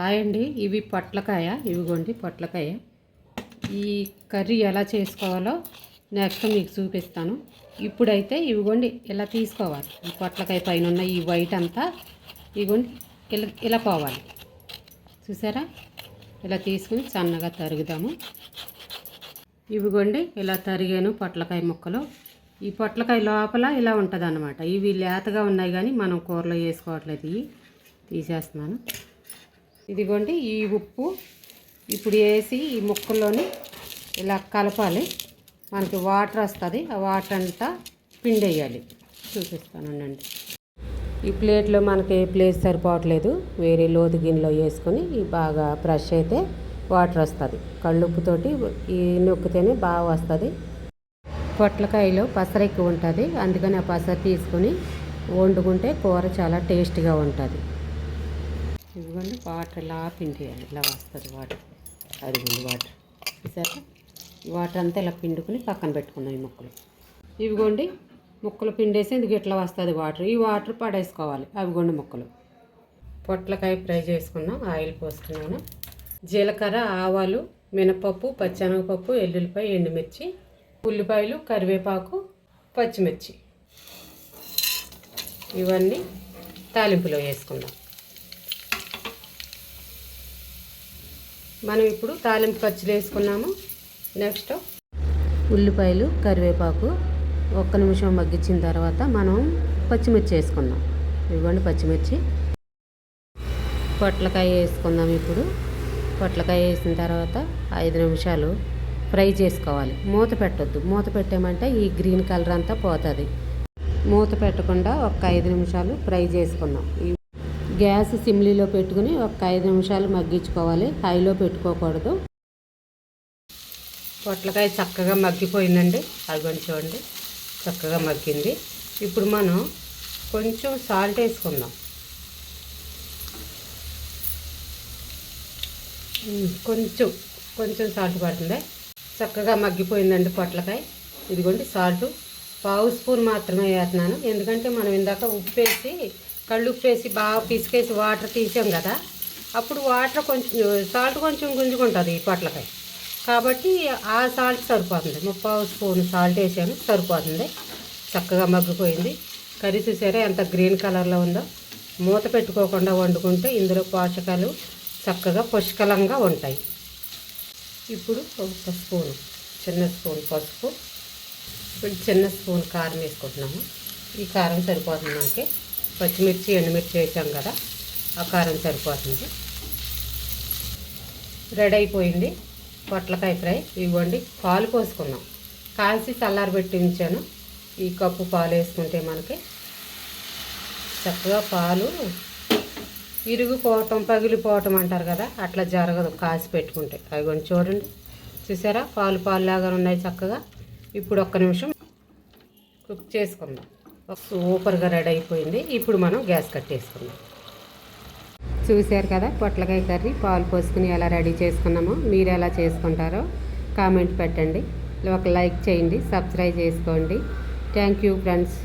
Hi అండి ఇవి పొట్లకాయ. ఇవిగోండి పొట్లకాయ. ఈ కర్రీ ఎలా చేసుకోవాలో నెక్స్ట్ మీకు చూపిస్తాను. ఇప్పుడైతే ఇవిగోండి ఇలా తీసుకోవాలి. ఈ పొట్లకాయ పైన ఉన్న ఈ వైట్ అంతా ఇగోండి ఇలా ఇలా పోవాలి. చూసారా? ఇలా తీసుకుని సన్నగా తరుగుదాము. ఇవిగోండి ఇలా తరిగాను పొట్లకాయ ముక్కలు. ఈ పొట్లకాయ లోపల ఇలా ఉంటుంది ఇవి లేతగా ఉన్నాయి కానీ మనం కూరలో వేసుకోవట్లేదు. ఇవి తీసేస్తున్నాను. ఇదిగోండి ఈ ఉప్పు ఇప్పుడు వేసి ఈ ముక్కల్లోని ఇలా కలపాలి. మనకి వాటర్ వస్తుంది ఆ వాటర్ అంతా పిండేయాలి చూపిస్తానండి ఈ ప్లేట్లో మనకి ప్లేస్ సరిపోవట్లేదు. వేరే లోతు గిన్నెలో వేసుకొని ఈ బాగా బ్రష్ అయితే వాటర్ వస్తుంది. కళ్ళుప్పుతోటి ఈ నొక్కితేనే బాగా వస్తుంది. పొట్లకాయలో పసర ఎక్కువ ఉంటుంది. అందుకని ఆ పసర తీసుకొని వండుకుంటే కూర చాలా టేస్ట్గా ఉంటుంది. ఇదిగోండి వాటర్ ఇలా పిండేయాలి. ఇలా వస్తుంది వాటర్. అదిగోండి వాటర్. చూసారా? ఈ వాటర్ అంతా ఇలా పిండుకుని పక్కన పెట్టుకున్నాం ఈ ముక్కలు. ఇవిగోండి. ముక్కలు పిండేసి ఇందుకు ఇట్లా వస్తుంది వాటర్? ఈ వాటర్ పడేసుకోవాలి. అవిగోండి ముక్కలు. పొట్లకాయ ఫ్రై చేసుకున్నాం. ఆయిల్ పోసుకున్నాను. జీలకర్ర ఆవాలు మినపప్పు పచ్చెనగపప్పు ఎల్లుల్లిపాయ ఎండుమిర్చి ఉల్లిపాయలు కరివేపాకు పచ్చిమిర్చి. ఇవన్నీ తాలింపులో వేసుకుందాం. మనం ఇప్పుడు తాలింపు ఖర్చులు వేసుకున్నాము. నెక్స్ట్ ఉల్లిపాయలు కరివేపాకు ఒక్క నిమిషం మగ్గించిన తర్వాత మనం పచ్చిమిర్చి వేసుకుందాం. ఇవ్వండి పచ్చిమిర్చి. పొట్లకాయ వేసుకుందాం ఇప్పుడు. పొట్లకాయ వేసిన తర్వాత ఐదు నిమిషాలు ఫ్రై చేసుకోవాలి. మూత పెట్టొద్దు. మూత పెట్టామంటే ఈ గ్రీన్ కలర్ అంతా పోతుంది. మూత పెట్టకుండా ఒక ఐదు నిమిషాలు ఫ్రై చేసుకుందాం. గ్యాస్ సిమ్లీలో పెట్టుకుని ఒక ఐదు నిమిషాలు మగ్గించుకోవాలి. హైలో పెట్టుకోకూడదు. పొట్లకాయ చక్కగా మగ్గిపోయిందండి. అదిగొని చూడండి. చక్కగా మగ్గింది. ఇప్పుడు మనం కొంచెం సాల్ట్ వేసుకుందాం. కొంచెం కొంచెం సాల్ట్ పడుతుంది. చక్కగా మగ్గిపోయిందండి పొట్లకాయ. ఇదిగోండి సాల్ట్. పావు స్పూన్ మాత్రమే వేస్తున్నాను. ఎందుకంటే మనం ఇందాక ఉప్పు వేసి కళ్ళు వేసి బాగా పిసికేసి వాటర్ తీసాం కదా. అప్పుడు వాటర్ కొంచెం సాల్ట్ కొంచెం గుంజుకుంటుంది ఈ పొట్లకాయ కాబట్టి ఆ సాల్ట్ సరిపోతుంది. ముప్పావు స్పూన్ సాల్ట్ వేసాను సరిపోతుంది. చక్కగా మగ్గిపోయింది. కర్రీ చూసారా ఎంత గ్రీన్ కలర్లో ఉందో. మూత పెట్టుకోకుండా వండుకుంటే ఇందులో పోషకాలు చక్కగా పుష్కలంగా ఉంటాయి. ఇప్పుడు ఒక స్పూన్ చిన్న స్పూన్ పసుపు. ఇప్పుడు చిన్న స్పూన్ కారం వేసుకుంటున్నాము. ఈ కారం సరిపోతుంది మనకి. పచ్చిమిర్చి ఎండుమిర్చి వేసాం కదా ఆ కారం సరిపోతుంది. రెడీ అయిపోయింది. పొట్లకాయ ఫ్రై. ఇవ్వండి పాలు పోసుకున్నాం. కాల్చి చల్లారబెట్టి ఉంచాను ఈ కప్పు పాలు వేసుకుంటే మనకి చక్కగా పాలు ఇరుగుపోవటం పగిలిపోవటం అంటారు కదా అట్లా జరగదు కాసి పెట్టుకుంటే. అవి చూడండి. చూసారా? పాలు పాలు లాగా ఉన్నాయి చక్కగా. ఇప్పుడు ఒక్క నిమిషం కుక్ చేసుకుందాం. సూపర్గా రెడీ అయిపోయింది. ఇప్పుడు మనం గ్యాస్ కట్టేసుకుందాం. చూశారు కదా పొట్లకాయ కర్రీ పాలు పోసుకుని ఎలా రెడీ చేసుకున్నామో మీరు ఎలా చేసుకుంటారో కామెంట్ పెట్టండి. ఒక లైక్ చేయండి సబ్స్క్రైబ్ చేసుకోండి. Thank you friends.